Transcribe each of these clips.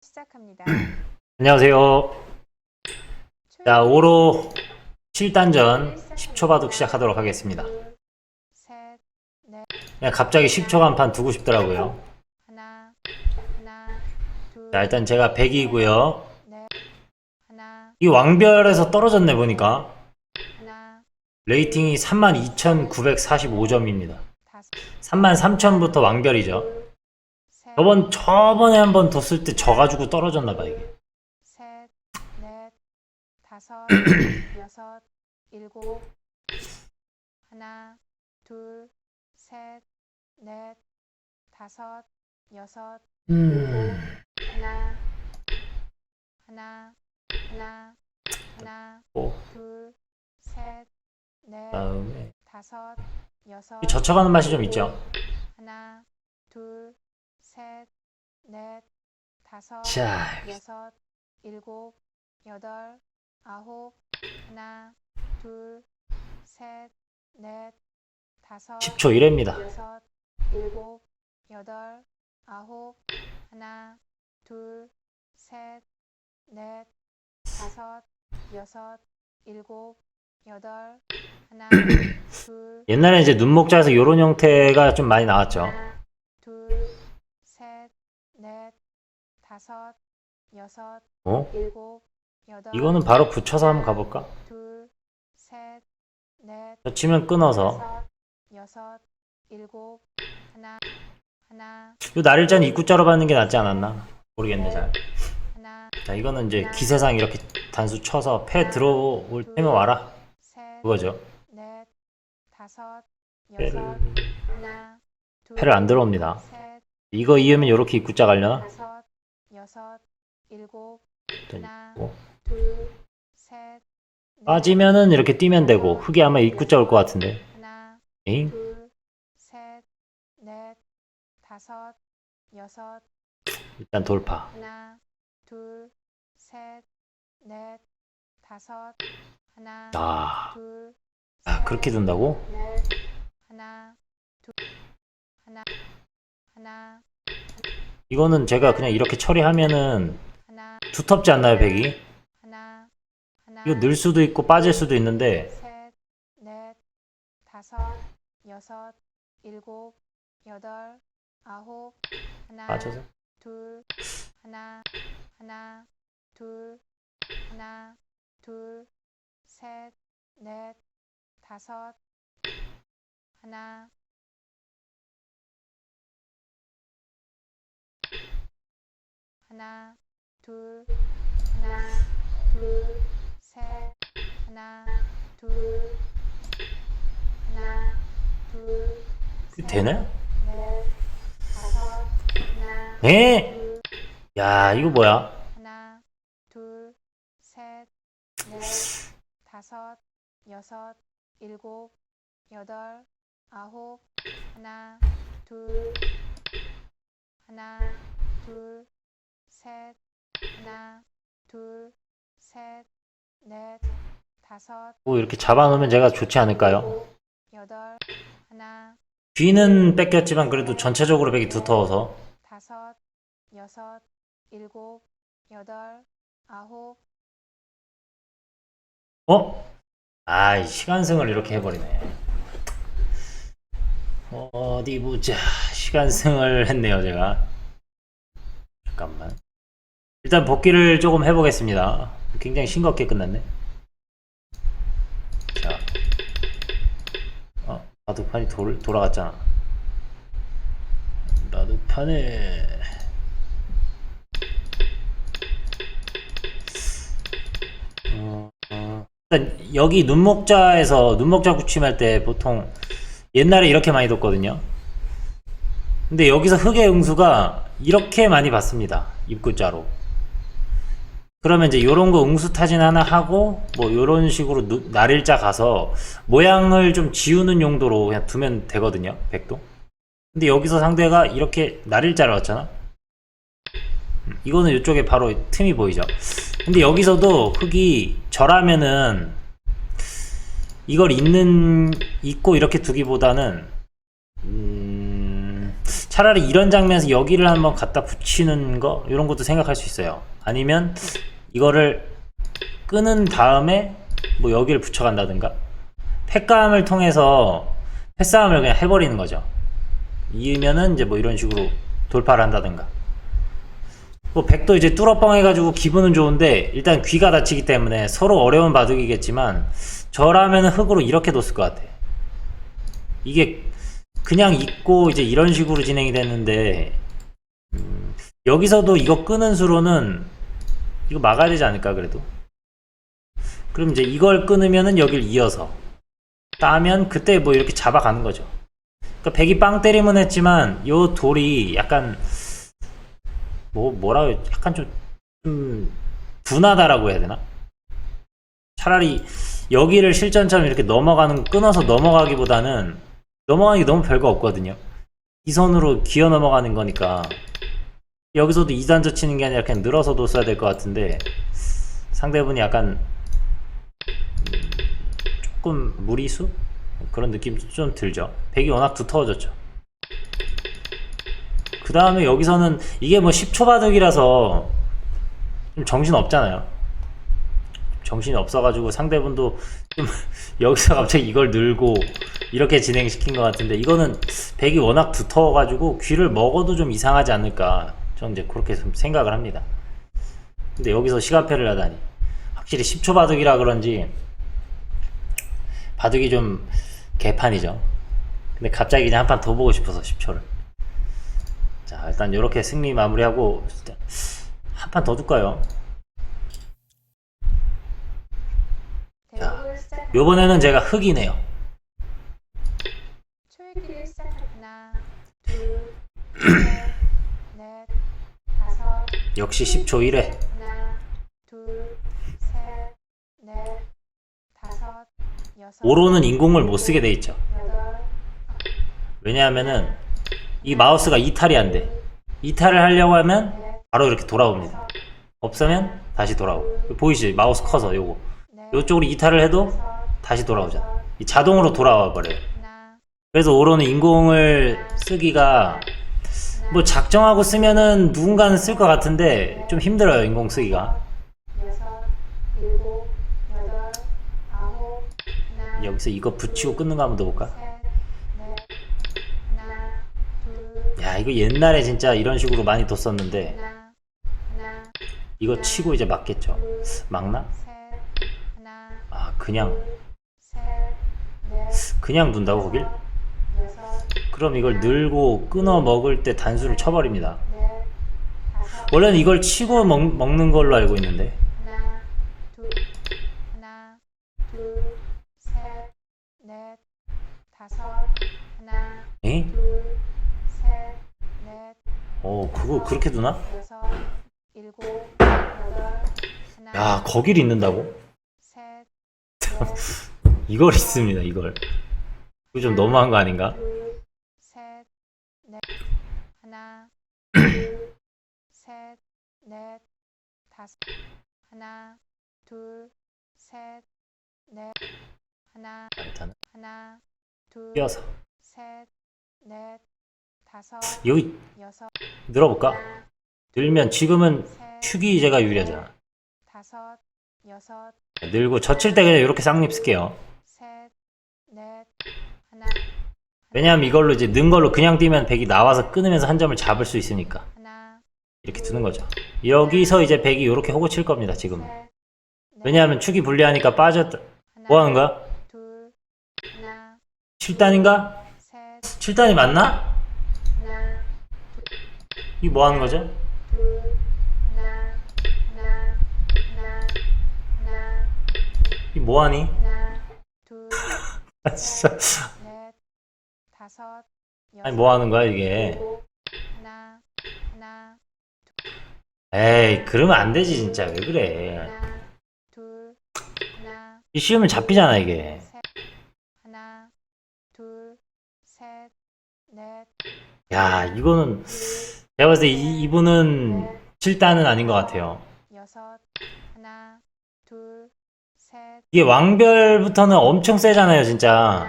시작합니다. 안녕하세요. 자, 5로 7단전 10초 바둑 시작하도록 하겠습니다. 셋, 넷, 그냥 갑자기 10초 간판 두고 싶더라고요. 하나, 하나, 둘, 자, 일단 제가 100이고요. 넷, 하나, 이 왕별에서 떨어졌네 보니까. 하나, 레이팅이 32,945점입니다. 다섯, 33,000부터 왕별이죠. 셋, 저번 저번에 한번 뒀을 때 져가지고 떨어졌나 봐 이게. 셋, 넷, 다섯, 여섯, 일곱, 하나, 둘, 셋, 넷, 다섯, 여섯, 음. 하나, 하나, 하나, 하나, 오, 둘, 셋, 넷, 다음에 다섯, 여섯, 이 젖혀가는 맛이 좀 있죠. 하나, 둘, 셋, 넷, 다섯, 자, 여섯, 일곱, 여덟, 아홉, 하나, 둘, 셋, 넷, 다섯, 10초 이랩니다. 여섯, 일곱, 여덟, 아홉, 하나, 둘, 셋, 넷, 다섯, 여섯, 일곱, 여덟, 하나, 둘, 옛날에 이제 눈목자에서 이런 형태가 좀 많이 나왔죠. 하나, 넷, 다섯, 여섯, 어? 일곱, 여덟, 이거는 바로 붙여서 한번 가볼까? 둘, 셋, 넷, 젖히면 끊어서. 다섯, 여섯, 일곱, 하나, 하나, 이 날일자는 입구자로 받는 게 낫지 않았나? 모르겠네 잘. 하나, 자 이거는 이제 기세상 이렇게 단수 쳐서 패 들어올 때면 와라 셋, 그거죠. 넷, 다섯, 패를 여섯, 하나, 둘, 패를 안 들어옵니다. 셋, 이거 이으면 이렇게 입구자 가려나? 다섯, 여섯, 일곱, 하나. 둘, 셋, 넷, 빠지면은 이렇게 뛰면 되고 흙이 아마 입구자 올 것 같은데. 하나, 에잉? 둘, 셋, 넷, 다섯, 여섯, 일단 돌파. 하나, 둘, 셋, 넷, 다섯, 하나, 아, 둘, 아 셋, 그렇게 둔다고? 넷, 하나, 둘, 하나, 하나, 이거는 제가 그냥 이렇게 처리하면은 두텁지 않나요 백이? 이거 늘 수도 있고 빠질 수도 있는데 셋, 넷, 다섯, 여섯, 일곱, 여덟, 아홉, 하나, 빠져서 둘, 하나, 하나, 둘, 하나, 둘, 셋, 넷, 다섯, 하나, 하나, 둘, 하나, 둘, 셋, 하나, 둘, 하나, 둘, 그게 되네? 넷, 다섯, 하나, 네? 둘, 야 이거 뭐야? 하나, 둘, 셋, 넷, 다섯, 여섯, 일곱, 여덟, 아홉, 하나, 둘, 하나, 둘, 셋, 하나, 둘, 셋, 넷, 다섯, 뭐 이렇게 잡아놓으면 제가 좋지 않을까요? 여덟, 하나, 뒤는 뺏겼지만 그래도 전체적으로 백이 두터워서. 다섯, 여섯, 일곱, 여덟, 아홉, 어? 아 이 시간승을 이렇게 해버리네. 어디 보자. 시간승을 했네요 제가. 잠깐만 일단 복귀를 조금 해보겠습니다 굉장히 싱겁게 끝났네 자 어, 바둑판이 돌, 돌아갔잖아 바둑판에 어, 어, 일단 여기 눈목자에서 눈목자 구침할 때 보통 옛날에 이렇게 많이 뒀거든요. 근데 여기서 흑의 응수가 이렇게 많이 받습니다. 입구자로. 그러면 이제 요런 거 응수 타진 하나 하고 뭐 요런 식으로 누- 날일자 가서 모양을 좀 지우는 용도로 그냥 두면 되거든요. 백도. 근데 여기서 상대가 이렇게 날일자를 왔잖아. 음, 이거는 이쪽에 바로 틈이 보이죠. 근데 여기서도 흙이 절하면은 이걸 있는 있고 이렇게 두기보다는 음, 차라리 이런 장면에서 여기를 한번 갖다 붙이는 거 이런 것도 생각할 수 있어요. 아니면 이거를 끄는 다음에 뭐 여기를 붙여간다든가 패감을 통해서 패싸움을 그냥 해버리는 거죠. 이으면은 이제 뭐 이런 식으로 돌파를 한다든가. 뭐 백도 이제 뚫어뻥 해가지고 기분은 좋은데 일단 귀가 다치기 때문에 서로 어려운 바둑이겠지만 저라면 흙으로 이렇게 뒀을 것 같아. 이게 그냥 있고 이제 이런 식으로 진행이 됐는데 음, 여기서도 이거 끄는 수로는 이거 막아야 되지 않을까 그래도. 그럼 이제 이걸 끊으면은 여길 이어서 따면 그때 뭐 이렇게 잡아가는 거죠. 그러니까 백이 빵 때리면 했지만 요 돌이 약간 뭐 뭐라 고 약간 좀, 좀 둔하다라고 해야 되나? 차라리 여기를 실전처럼 이렇게 넘어가는 끊어서 넘어가기보다는 넘어가기 너무 별거 없거든요. 이 선으로 기어 넘어가는 거니까 여기서도 2단저 치는 게 아니라 그냥 늘어서 뒀어야 될 것 같은데 상대분이 약간 음, 조금 무리수 그런 느낌 좀 들죠. 백이 워낙 두터워졌죠. 그 다음에 여기서는 이게 뭐 10초 바둑이라서 좀 정신 없잖아요. 정신이 없어가지고 상대분도 좀 여기서 갑자기 이걸 늘고 이렇게 진행시킨 것 같은데 이거는 백이 워낙 두터워가지고 귀를 먹어도 좀 이상하지 않을까 저는 이제 그렇게 좀 생각을 합니다. 근데 여기서 시간패를 하다니 확실히 10초 바둑이라 그런지 바둑이 좀 개판이죠. 근데 갑자기 그냥 한 판 더 보고 싶어서 10초를. 자 일단 이렇게 승리 마무리하고 한 판 더 둘까요? 대국을 시작. 요번에는 제가 흑이네요. 초읽기를 시작. 하나, 둘, 셋, 넷, 다섯. 역시 10초 1회. 하나, 둘, 셋, 넷, 다섯, 여섯. 오로는 인공을 못 쓰게 돼 있죠. 왜냐하면은 이 마우스가 이탈이 안 돼. 이탈을 하려고 하면 넷, 바로 이렇게 돌아옵니다. 없으면 다시 돌아오고. 보이시죠? 마우스 커서 요거. 넷, 요쪽으로 이탈을 해도 다시 돌아오죠. 이 자동으로 돌아와 버려요. 그래서 오로는 인공을 쓰기가 뭐 작정하고 쓰면은 누군가는 쓸 것 같은데 좀 힘들어요 인공 쓰기가 여기서 이거 붙이고 끊는 거 한번 더 볼까? 야 이거 옛날에 진짜 이런 식으로 많이 뒀었는데 이거 치고 이제 맞겠죠 둘, 막나? 아 그냥 그냥 둔다고 거길? 그럼 이걸 늘고 끊어 먹을 때 단수를 쳐버립니다 원래는 이걸 치고 먹, 먹는 걸로 알고 있는데 에? 어 그거 그렇게 두나? 야 거길 있는다고? 이걸 있습니다 이걸 이거 좀 너무한 거 아닌가? 둘, 셋, 넷, 하나, 둘, 셋, 넷, 다섯, 하나, 둘, 셋, 넷, 하나, 일단은 하나, 둘, 띄어서. 셋, 넷, 다섯, 여기 여섯, 늘어볼까? 하나, 늘면 지금은 셋, 축이 제가 유리하잖아. 다섯, 여섯, 늘고 젖힐 때 그냥 이렇게 쌍립 쓸게요. 셋, 넷, 하나, 왜냐하면 이걸로 이제 는 걸로 그냥 뛰면 백이 나와서 끊으면서 한 점을 잡을 수 있으니까 이렇게 두는 거죠 여기서 이제 백이 이렇게 호구 칠 겁니다 지금 왜냐하면 축이 불리하니까 빠졌다 뭐 하는 거야? 둘, 하나, 7단인가? 셋, 7단이 맞나? 이게 뭐 하는 거죠? 이게 뭐 하니? 아 진짜 아니 뭐 하는 거야 이게 일곱, 하나, 하나, 에이 그러면 안 되지 진짜. 왜 그래? 둘, 하나, 이 쉬우면 잡히잖아 이게. 셋, 하나, 둘, 셋, 넷, 야 이거는 제가 봤을 때 이, 이분은 7단은 아닌 것 같아요. 여섯, 하나, 둘, 셋, 이게 왕별부터는 엄청 세잖아요 진짜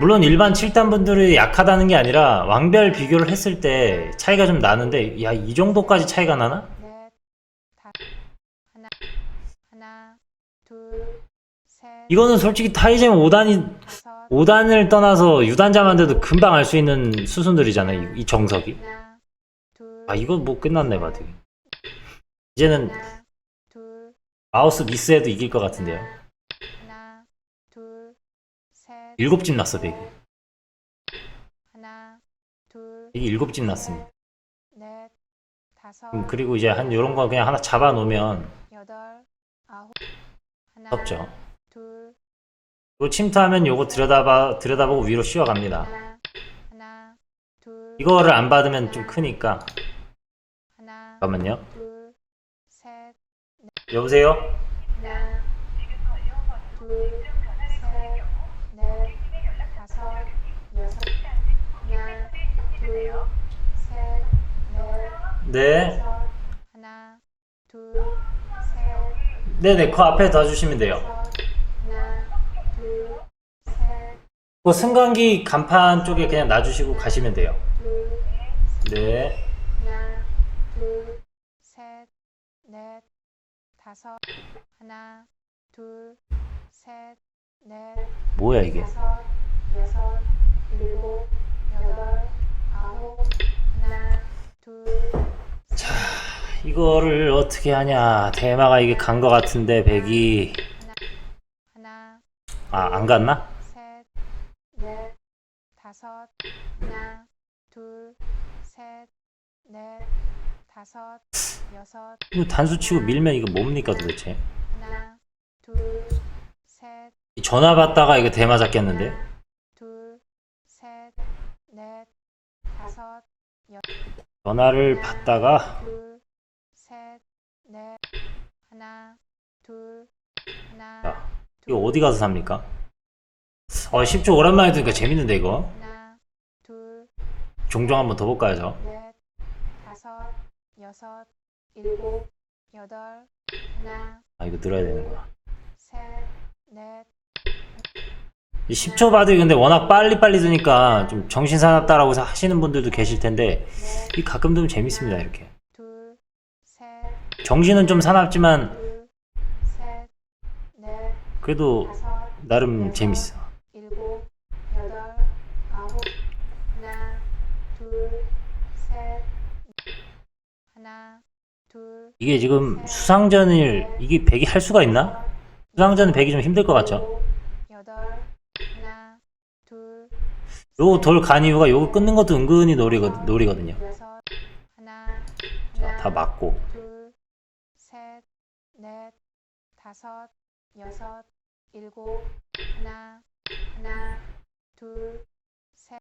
물론 일반 7단 분들이 약하다는 게 아니라 왕별 비교를 했을 때 차이가 좀 나는데 야 이 정도까지 차이가 나나? 이거는 솔직히 타이젠 5단이 다섯, 5단을 떠나서 유단자만 돼도 금방 알 수 있는 수순들이잖아요 이, 이 정석이. 아 이건 뭐 끝났네 바둑이 이제는 마우스 미스해도 이길 것 같은데요 일곱 집 났어 백이. 하나, 둘, 백이 일곱 집 났습니다. 넷, 다섯, 음, 그리고 이제 한 요런 거 그냥 하나 잡아 놓으면 여덟, 아홉, 하나, 섭죠. 둘, 요 침투하면 요거 들여다봐 들여다보고 위로 씌워갑니다. 하나, 하나, 둘, 이거를 안 받으면 좀 크니까. 하나, 잠깐만요. 둘, 셋, 여보세요? 하나, 둘, 셋, 넷, 다섯, 여섯, 하나, 둘, 셋, 넷, 네. 하나, 둘, 셋, 네네 그 앞에 놔주시면 돼요. 다섯, 하나, 둘, 셋, 그 승강기 간판 쪽에 그냥 놔주시고 가시면 돼요. 둘, 네. 하나, 둘, 셋, 넷, 다섯, 하나, 둘, 셋, 넷, 뭐야 이게? 다섯, 여섯, 일곱, 여덟, 아홉, 하나, 둘, 이거를 어떻게 하냐. 대마가 이게 간 거 같은데 백이. 하나, 아 안 갔나? 셋, 넷, 다섯, 하나, 둘, 셋, 넷, 다섯, 여섯, 이거 단수 치고 밀면 이거 뭡니까 도대체? 하나, 둘, 셋, 이 전화 받다가 이거 대마 잡겠는데? 둘, 셋, 넷, 다섯, 전화를 받다가 둘, 셋, 넷, 하나, 둘, 하나, 자, 이거 어디 가서 삽니까? 어 10초 오랜만에 들으니까 재밌는데 이거? 하나, 둘, 종종 한번 더 볼까요 저? 넷, 다섯, 여섯, 일곱, 여덟, 하나, 아 이거 늘어야 되는 거야. 셋, 넷, 이 10초 바둑이 근데 워낙 빨리빨리 드니까 좀 정신 사납다라고 하시는 분들도 계실 텐데 넷, 이 가끔 들으면 재밌습니다 이렇게 정신은 좀 사납지만 그래도 나름 재밌어 이게 지금 수상전을 이게 백이 할 수가 있나? 수상전은 백이 좀 힘들 것 같죠? 일곱, 여덟, 하나, 둘, 요돌 간 이유가 요거 끊는 것도 은근히 여섯, 하나, 자, 다 맞고 다섯, 여섯, 일곱, 하나, 하나, 둘, 셋,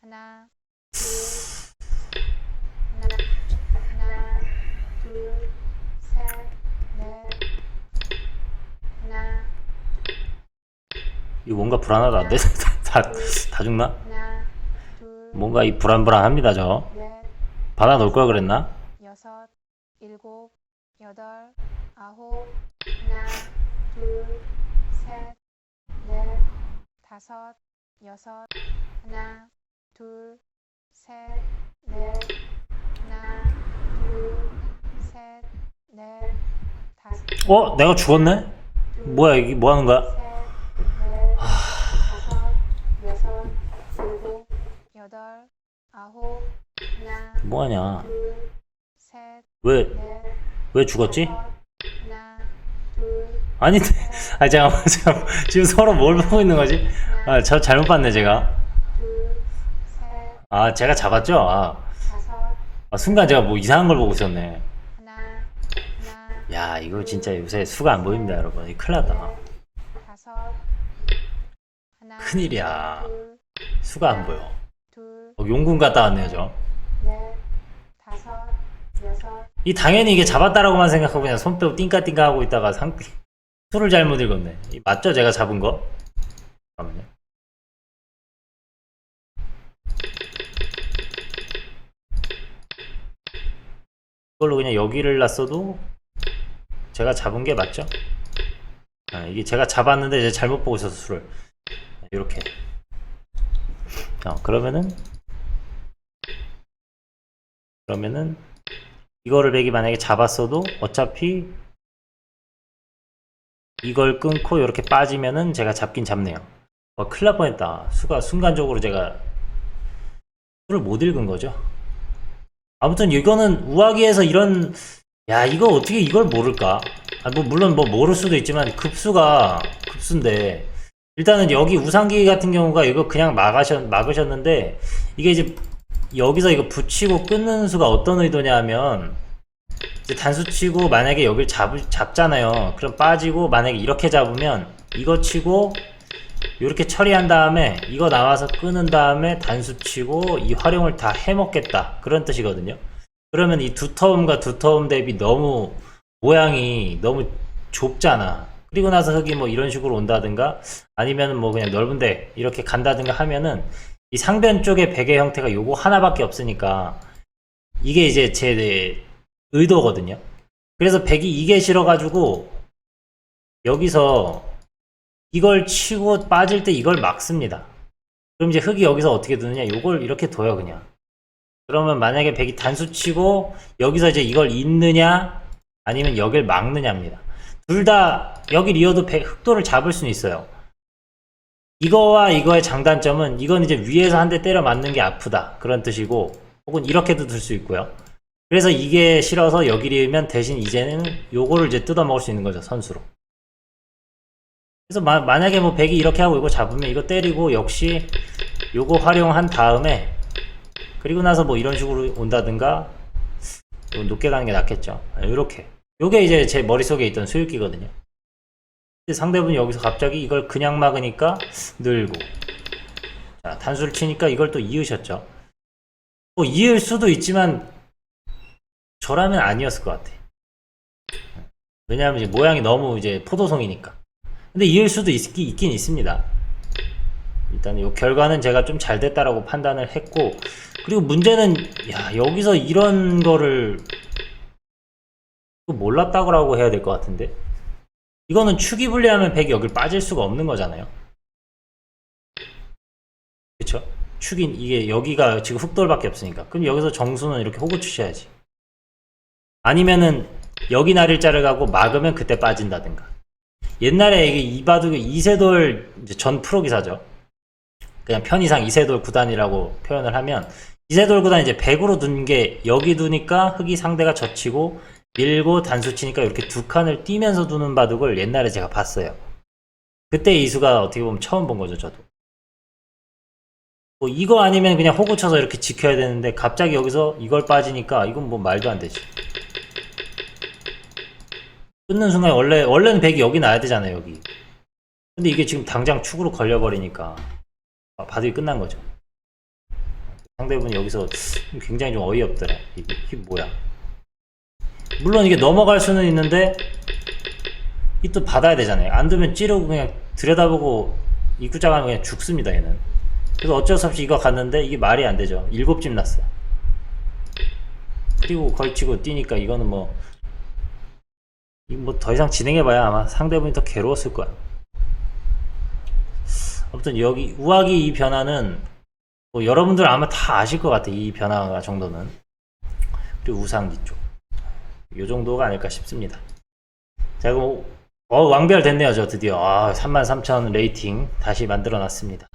하나, 둘, 하나, 하나, 둘, 셋, 넷, 하나, 이거 뭔가 불안하다 안 돼? 다, 다, 다 죽나? 하나, 둘, 뭔가 이 불안불안합니다 저 넷, 받아 놓을 걸 그랬나? 여섯, 일곱, 여덟, 아홉, 하나, 둘, 셋, 넷, 다섯, 여섯, 하나, 둘, 셋, 넷, 하나, 둘, 셋, 넷, 다섯, 어? 내가 죽었네? 둘, 뭐야 이게 뭐 하는 거야? 왜 죽었지? 아니, 아 잠깐만, 잠깐만. 지금 서로 뭘 보고 있는 거지? 아, 저 잘못 봤네, 제가. 아, 제가 잡았죠? 아, 아, 순간 제가 뭐 이상한 걸 보고 있었네. 야, 이거 진짜 요새 수가 안 보입니다, 여러분. 이거 큰일 났다. 큰일이야. 둘, 수가 안 보여. 둘, 어, 용군 갔다 왔네요, 저. 이 당연히 이게 잡았다라고만 생각하고 그냥 손 빼고 띵까띵까 하고 있다가 상, 수를 잘못 읽었네. 이 맞죠? 제가 잡은 거? 잠깐만요. 이걸로 그냥 여기를 놨어도 제가 잡은 게 맞죠? 아, 이게 제가 잡았는데 이제 잘못 보고 있어서 수를 이렇게 어, 그러면은 그러면은 이거를 백이 만약에 잡았어도 어차피 이걸 끊고 이렇게 빠지면은 제가 잡긴 잡네요. 어, 큰일 날 뻔했다. 수가 순간적으로 제가 수를 못 읽은 거죠. 아무튼 이거는 우아기에서 이런 야 이거 어떻게 이걸 모를까? 아, 뭐 물론 뭐 모를 수도 있지만 급수가 급수인데 일단은 여기 우상기 같은 경우가 이거 그냥 막으셨, 막으셨는데 이게 이제 여기서 이거 붙이고 끊는 수가 어떤 의도냐 하면 단수 치고 만약에 여길 잡, 잡잖아요. 그럼 빠지고 만약에 이렇게 잡으면 이거 치고 이렇게 처리한 다음에 이거 나와서 끊은 다음에 단수 치고 이 활용을 다 해먹겠다 그런 뜻이거든요. 그러면 이 두터움과 두터움 대비 너무 모양이 너무 좁잖아. 그리고 나서 흙이 뭐 이런 식으로 온다든가 아니면 뭐 그냥 넓은데 이렇게 간다든가 하면은 이 상변 쪽의 베개 형태가 요거 하나밖에 없으니까 이게 이제 제 네, 의도거든요. 그래서 백이 이게 싫어가지고 여기서 이걸 치고 빠질 때 이걸 막습니다. 그럼 이제 흙이 여기서 어떻게 두느냐? 요걸 이렇게 둬요, 그냥. 그러면 만약에 백이 단수 치고 여기서 이제 이걸 잇느냐? 아니면 여길 막느냐입니다. 둘 다 여기 리어도 백- 흑도를 잡을 수는 있어요. 이거와 이거의 장단점은 이건 이제 위에서 한 대 때려 맞는 게 아프다. 그런 뜻이고 혹은 이렇게도 들 수 있고요. 그래서 이게 싫어서 여기 리으면 대신 이제는 요거를 이제 뜯어 먹을 수 있는 거죠, 선수로. 그래서 마- 만약에 뭐 백이 이렇게 하고 이거 잡으면 이거 때리고 역시 요거 활용한 다음에 그리고 나서 뭐 이런 식으로 온다든가 좀 높게 가는 게 낫겠죠. 이렇게. 요게 이제 제 머릿속에 있던 수익기거든요. 상대분이 여기서 갑자기 이걸 그냥 막으니까 늘고 자, 단수를 치니까 이걸 또 이으셨죠. 뭐 이을 수도 있지만 저라면 아니었을 것 같아. 왜냐하면 이제 모양이 너무 이제 포도송이니까. 근데 이을 수도 있, 있긴 있습니다. 일단 이 결과는 제가 좀 잘 됐다라고 판단을 했고 그리고 문제는 야 여기서 이런 거를 몰랐다고 해야 될 것 같은데 이거는 축이 불리하면 100이 여길 빠질 수가 없는 거잖아요. 그쵸? 축이 이게 여기가 지금 흑돌밖에 없으니까. 그럼 여기서 정수는 이렇게 호구 치셔야지. 아니면은 여기 날일자를 가고 막으면 그때 빠진다든가. 옛날에 이게 이바둑의 이세돌 전 프로기사죠. 그냥 편의상 이세돌 구단이라고 표현을 하면 이세돌 구단 이제 100으로 둔 게 여기 두니까 흑이 상대가 젖히고 밀고 단수 치니까 이렇게 두 칸을 띄면서 두는 바둑을 옛날에 제가 봤어요. 그때 이수가 어떻게 보면 처음 본 거죠, 저도. 뭐 이거 아니면 그냥 호구 쳐서 이렇게 지켜야 되는데 갑자기 여기서 이걸 빠지니까 이건 뭐 말도 안 되지. 끊는 순간 원래 원래는 100이 여기 나야 되잖아요, 여기. 근데 이게 지금 당장 축으로 걸려버리니까 아, 바둑이 끝난 거죠. 상대분이 여기서 굉장히 좀 어이없더라. 이게, 이게 뭐야? 물론 이게 넘어갈 수는 있는데 이 또 받아야 되잖아요. 안 두면 찌르고 그냥 들여다보고 입구자 가면 그냥 죽습니다. 얘는. 그래서 어쩔 수 없이 이거 갔는데 이게 말이 안 되죠. 일곱 집 났어요. 그리고 걸치고 뛰니까 이거는 뭐 뭐더 이상 진행해봐야 아마 상대분이 더 괴로웠을 거야. 아무튼 여기 우악이 이 변화는 뭐 여러분들 아마 다 아실 것 같아 이 변화 정도는 그리고 우상기 쪽. 요 정도가 아닐까 싶습니다. 자, 그럼 어, 왕별 됐네요, 저 드디어. 아, 33,000 레이팅 다시 만들어 놨습니다.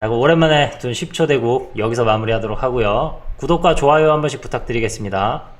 자, 그럼 오랜만에 둔 10초 대국 여기서 마무리하도록 하고요. 구독과 좋아요 한 번씩 부탁드리겠습니다.